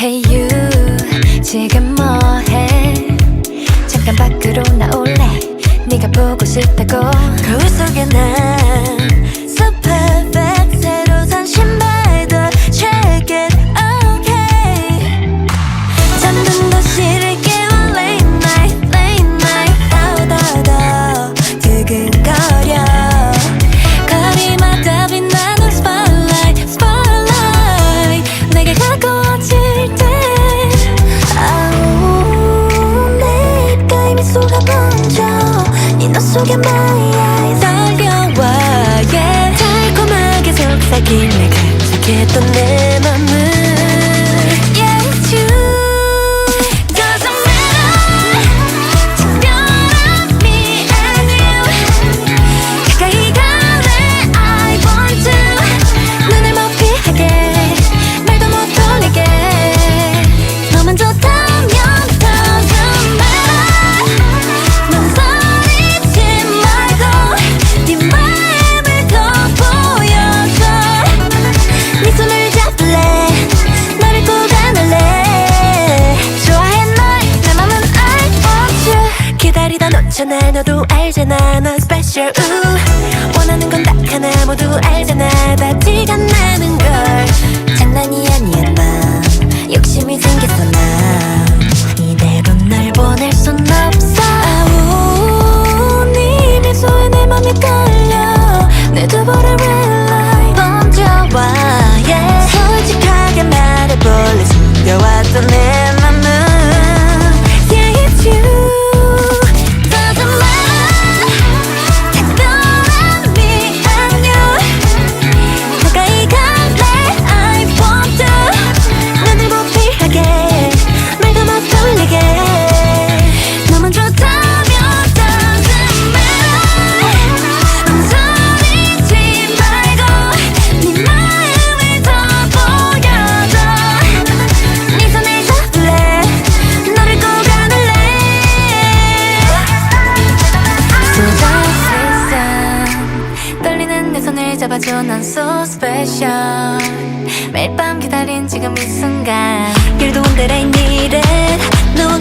Hey you. 지금 뭐해? 잠깐 밖으로 나올래? 네가 보고 싶다고? 속에 my 달려와 yeah. 달콤하게 속삭이네 간직했던 내 괜찮아 너도 알잖아 넌 스페셜 우. 원하는 건 딱 하나 모두 알잖아. 다 티가 나는 잡아줘 난 so special. 매일 밤 기다린 지금 이 순간. 길도 온데라 in needed 너